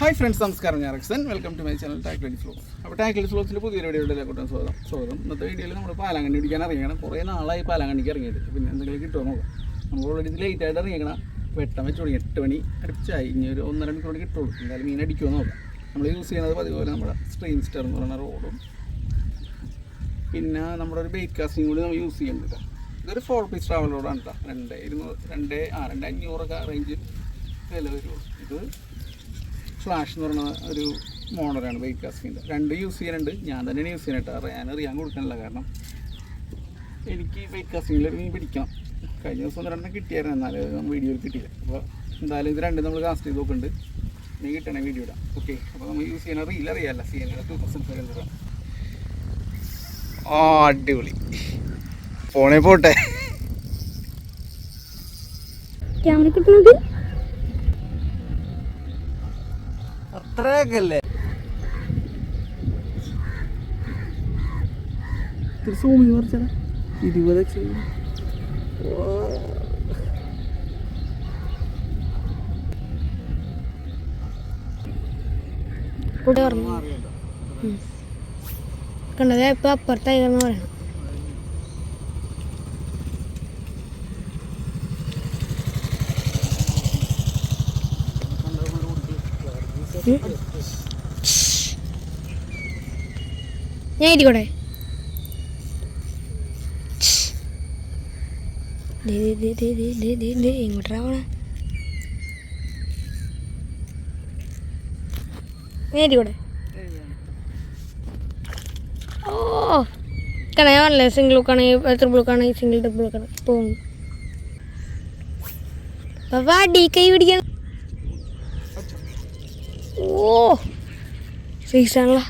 Hi friends നമസ്കാരം. ഞാൻ റക്സൻ. Welcome to my channel tackle flow അപ്പോൾ ടാക്ലി ഫ്ലോസിൽ പുതിയ വീഡിയോയുടെ കൂട്ടം സ്വാഗതം? സ്വാഗതം. ഇന്നത്തെ വീഡിയോയിൽ നമ്മൾ പാലാങ്കണ്ണി ഇടിക്കാൻ ഇറങ്ങിയാണ്. കുറേ നാളായി പാലാങ്കണ്ണിക്ക് ഇറങ്ങിയിട്ട്. പിന്നെ എന്തെങ്കിലും കിട്ടുമോ നോക്കാം. നമ്മൾ ഓൾറെഡി ലേറ്റ് ആയിട്ട് ഇറങ്ങിക്കണം വെട്ടം വെച്ച് തുടങ്ങി. എട്ട് മണി അടുപ്പിച്ചായി. ഇനി ഒരു ഒന്നര മണിക്കൂർ കിട്ടുള്ളൂ. എന്തായാലും മീൻ അടിക്കുമോ നോക്കാം. നമ്മൾ യൂസ് ചെയ്യുന്നത് പതിപോലെ നമ്മുടെ സ്ട്രീം സ്റ്റർ എന്ന് പറയുന്ന റോഡും. പിന്നെ നമ്മുടെ ഒരു ബൈക്ക് കാസ്റ്റിംഗ് കൂടി നമ്മൾ യൂസ് ചെയ്യുന്നുണ്ട് ഇതൊരു ഫോർ പീസ് ട്രാവൽ റോഡാണ് കേട്ടോ. രണ്ട് ഇരുന്നൂറ് രണ്ട് ആ രണ്ട് അഞ്ഞൂറൊക്കെ റേഞ്ച് വില വരുള്ളൂ. ഇത് ഫ്ലാഷ് എന്ന് പറയുന്ന ഒരു മോണറാണ് ബൈക്ക് കാസ്റ്റിന്റെ രണ്ട് യൂസ് ചെയ്യാനുണ്ട്. ഞാൻ തന്നെയാണ് യൂസ് ചെയ്യാനായിട്ട് അറിയാൻ അറിയാൻ കൊടുക്കാനില്ല കാരണം എനിക്ക് ബൈക്ക് കാസ്റ്റിങ്ങിൽ മീൻ പിടിക്കണം. കഴിഞ്ഞ ദിവസം രണ്ടെണ്ണം കിട്ടിയായിരുന്നു. എന്നാലും വീഡിയോയിൽ കിട്ടിയില്ല. അപ്പോൾ എന്തായാലും ഇത് രണ്ടും നമ്മൾ കാസ്റ്റ് ചെയ്ത് നോക്കുന്നുണ്ട്. നീ കിട്ടണേ വീഡിയോ ഇടാം ഓക്കെ അപ്പോൾ നമ്മൾ യൂസ് ചെയ്യുന്ന reel അറിയാമല്ല C N two thousand five hundred ആ അടിപൊളി. ഫോണേ പോട്ടെ. ക്യാമറ കിട്ടുന്നുണ്ട് അത്രയൊക്കെ അല്ലേ സൂമിങ് കുറച്ചാ ഇരുപത് കൂടെ പറഞ്ഞു കണ്ടത് ഇപ്പൊ അപ്പുറത്തായിരുന്നു പറയണം ഞാൻ ഇരിക്കോടെ എങ്ങോട്ടാവണ ഞാൻ ഇരിക്കട്ടെ. ഓ കണ ഞാൻ പറഞ്ഞില്ലേ സിംഗിൾ ലുക്കാണ് ട്രിപ്പിൾ ലുക്കാണ് സിംഗിൾ ട്രിപ്പിൾ ലുക്കാണ് പോകും. ഡി കൈ പിടിക്കണം. ഓ സൈസാണല്ലോ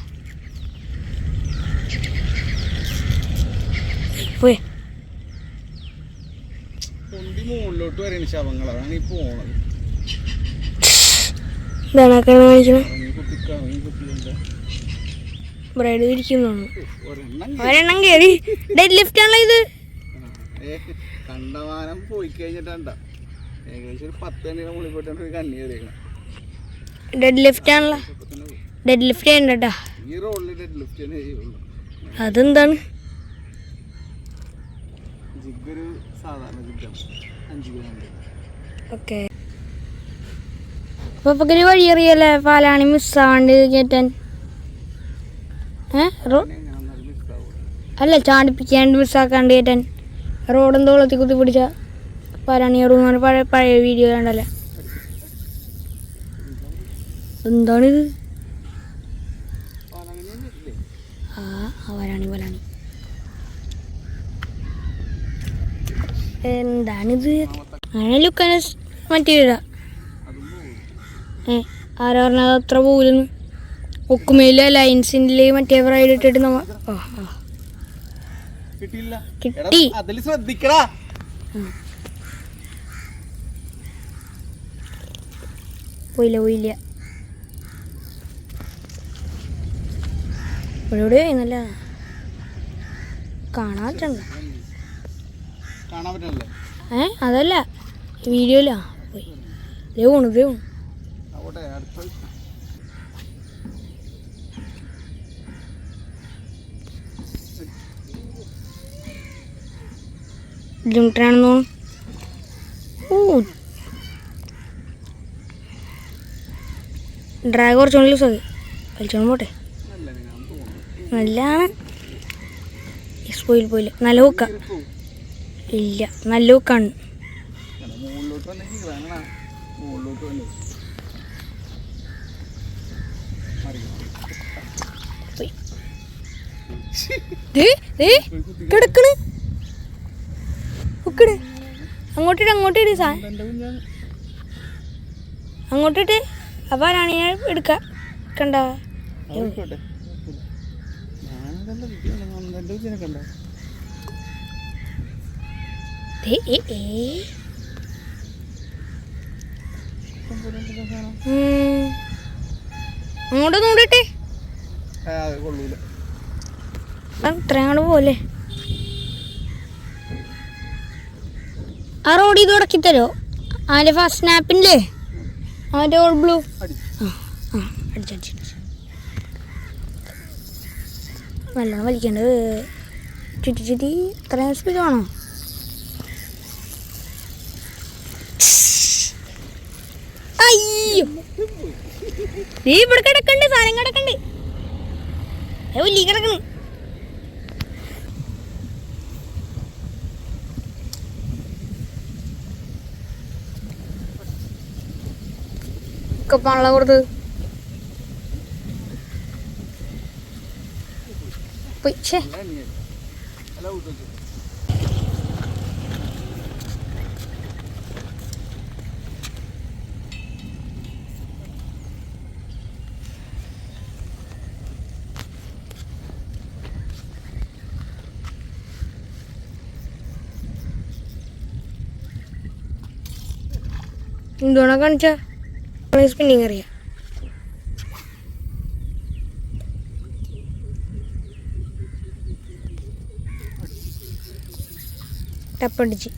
പോയി പൊന്തി മുകളിലോട്ട് വരെയാണ് ശവങ്ങൾ അതാണ് ഈ പോണത് കാണിക്കണം ബ്രൈഡ് ഇരിക്കുന്നതാണ് ഒരെണ്ണം ഒരെണ്ണം കയറി ഡെഡ് ലിഫ്റ്റ് ആണല്ലോ ഇത്. കണ്ടമാനം പോയി കഴിഞ്ഞിട്ടണ്ട. ഏകദേശം ഒരു പത്ത് മണിയുടെ മുകളിൽ പോയിട്ടാണ് ഒരു കണ്ണി കയറിയേക്കണം. ഡെഡ് ലിഫ്റ്റ് ആണല്ലോ. ഡെഡ് ലിഫ്റ്റ് ചെയ്യുള്ളൂ അതെന്താണ്? ഓക്കെ. അപ്പൊ പകൽ വഴി അറിയല്ലേ പാലാണി മിസ്സാണ്ട് ഏ? റോ അല്ല ചാടിപ്പിക്കാണ്ട് മിസ്സാക്കാണ്ട് കയറ്റാൻ റോഡ് എന്തോളത്തി കുത്തി പിടിച്ച പാലാണി എന്ന് പഴയ പഴയ വീഡിയോ കണ്ടല്ലേ? എന്താണിത്? ആ ആ വരാണി വരാണി. എന്താണിത്? അങ്ങനെ ലുക്കാൻ മറ്റേ ഏ ആരാ പറഞ്ഞത്? അത്ര പോലെന്ന്. ഒക്കുമേല ലൈൻസിന്റെ മറ്റേ റൈഡ് ഇട്ടിട്ട് നമ്മ കിട്ടി. അതിൽ ശ്രദ്ധിക്കടാ. പോയില്ല പോയില്ല. ഇവിടെ നല്ല കാണാൻ പറ്റണ്ട കാണാൻ പറ്റണല്ലേ. ഏ അതല്ല വീഡിയോയിലാ. പോയി. തോന്നുന്നു. ഓ ഡ്രാഗ് കുറച്ചുകൊണ്ട് ലൂസ് ആക്കി വലിച്ചോണ്ട് പോട്ടെ. നല്ലതാണ് സ്കൂളിൽ പോയില്ല നല്ല ഊക്ക ഇല്ല. നല്ല ഊക്കാണ് കിടക്കണ്. ഹുക്കിട് അങ്ങോട്ടിട്ട് അങ്ങോട്ടിട്ട് സാ. അങ്ങോട്ടിട്ട് അപ്പൊ ഞാൻ എടുക്കാം? കണ്ട? അങ്ങോട്ട് നോടട്ടെ അത് കൊള്ളൂല ഇത്രയും അങ്ങോട്ട് പോലെ ആ റോഡ് ഇത് ഉടക്കിത്തരോ? അതിന്റെ ഫസ്റ്റ് സ്നാപ്പിന്റെ അവന്റെ ഓൾ ബ്ലൂ അടി ആ അടിച്ചടിച്ചടിച്ച് നല്ലോണം വലിക്കേണ്ടത് ചുറ്റി ചുറ്റി ഇത്രയും സ്പീഡ് വേണോ? അയ്യോ. നീ ഇവിടെ കിടക്കണ്ട് സാധനം കിടക്കണ്ട്. ഉല്ലി കിടക്കണ്. കപ്പാണല്ലോ കൊടുത്ത് പോയി ഛേ. എന്തുവാണോ കാണിച്ച? സ്പിന്നിങ് അറിയാം. ടപ്പടിച്ച്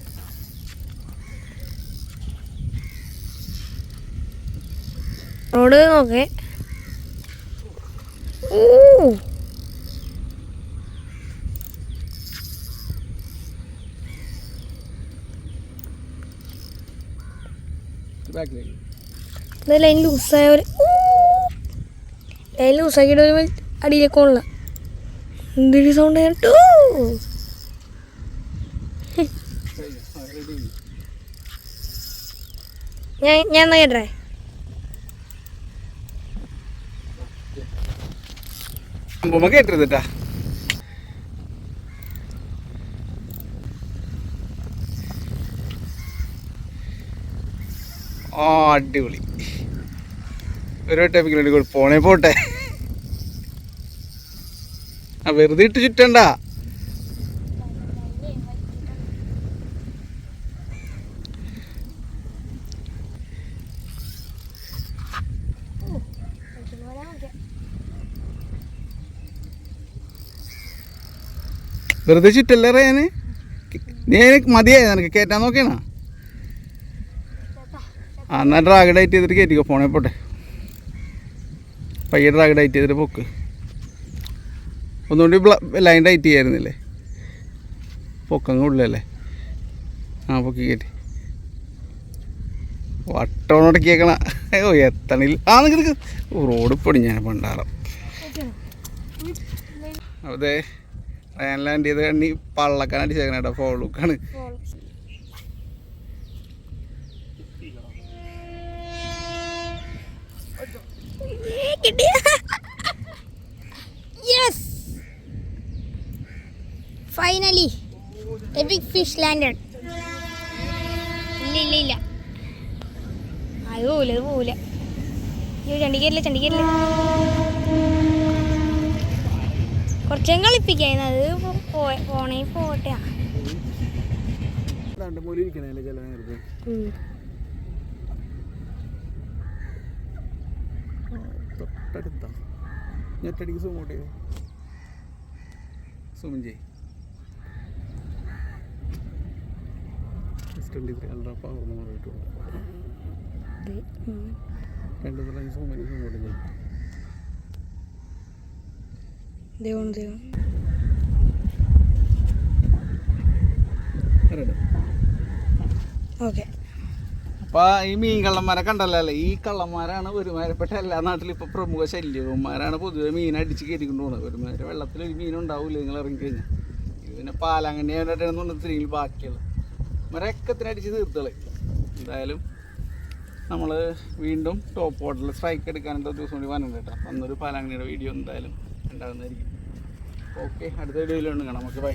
റോഡ് നോക്കേ. ഓ ലൈൻ ലൂസായ പോലെ ലൈൻ ലൂസാക്കിയിട്ട് ഒരു അടിയിലേക്ക് കൊള്ളാം എന്തൊരു സൗണ്ട് കേട്ടോ റെഡി ഞാൻ ഞാൻ എന്നാ കേട്ടേ? അമ്പുമ്മ കേട്ടിരുന്നിട്ടാ ആ അടിപൊളി. ഒരു വട്ടം പോണേ പോട്ടെ. ആ വെറുതെ ഇട്ട് ചുറ്റണ്ട. വെറുതെ ചുറ്റല്ലേ ഞാൻ എനിക്ക് മതിയായി നിനക്ക്. കയറ്റാൻ നോക്കിയാണോ? ആ എന്നാൽ ഡ്രാഗ് ഡൈറ്റ് ചെയ്തിട്ട് കയറ്റിക്കോ ഫോണേ പോട്ടെ. പയ്യെ ഡ്രാഗ് ഡൈറ്റ് ചെയ്തിട്ട് പൊക്ക്. ഒന്നുകൂടി ലൈൻ ഡൈറ്റ് ചെയ്യായിരുന്നില്ലേ? പൊക്കങ്ങ് ഉള്ളല്ലേ? ആ പൊക്കി കയറ്റി വട്ടോണടക്കിയേക്കണ ഓ എത്തണില്ല. ആ നിങ്ങൾക്ക് റോഡ് പൊടിഞ്ഞാണ് പണ്ടാറം അതെ. റയാൻ ലാൻഡ് ചെയ്ത് കണ്ണി പള്ളക്കാൻ അടിച്ചേക്കണ കേട്ടോ ഫോളുക്കാണ് finally a big fish landed ഇല്ല ഇല്ല ഇല്ല. അത് പോവില്ല അത് പോവില്ല ചണ്ടിക്കരില്ല ചണ്ടിക്കരില്ല കുറച്ചും കളിപ്പിക്കായിരുന്നു. അത് പോണേ പോട്ടെ. തൊട്ടടുത്ത. ഞെട്ടടിക്ക് സൂം ഔട്ട് ചെയ്ത്? സൂം ചെയ് ട്വന്റി ത്രീ അൾട്രാ പവർ എന്ന് പറഞ്ഞിട്ടുണ്ട് രണ്ട് പ്രാവശ്യം സൂം ചെയ്ത് സൂം ഔട്ട് ചെയ്യും. ദൈവം ദൈവം. ഓക്കെ. അപ്പോൾ ഈ മീൻ കള്ളന്മാരെ കണ്ടല്ലോ ഈ കള്ളന്മാരാണ് ഒരുമാരപ്പെട്ട എല്ലാ നാട്ടിലും ഇപ്പോൾ പ്രമുഖ ശല്യവന്മാരാണ് പൊതുവെ മീൻ അടിച്ച് കയറ്റിക്കൊണ്ട് പോകുന്നത്. ഒരുമാതിരി വെള്ളത്തിൽ ഒരു മീൻ ഉണ്ടാവില്ല നിങ്ങൾ ഇറങ്ങിക്കഴിഞ്ഞാൽ ഇത് പിന്നെ പാലാങ്കണ്ണി ആയിട്ടാണ് തിരിയിൽ ബാക്കിയുള്ളത് മരക്കത്തിന് അടിച്ച് തീർത്തളെ. എന്തായാലും നമ്മൾ വീണ്ടും ടോപ്പ് വാട്ടറിൽ സ്ട്രൈക്ക് എടുക്കാൻ ഒരു ദിവസം കൂടി വന്നിട്ടുണ്ട് കേട്ടോ. അന്നൊരു പാലാങ്കണ്ണിയുടെ വീഡിയോ എന്തായാലും ഉണ്ടാകുന്നതായിരിക്കും ഓക്കെ അടുത്ത വീഡിയോയിലൊന്നും കാണാം. Okay bye.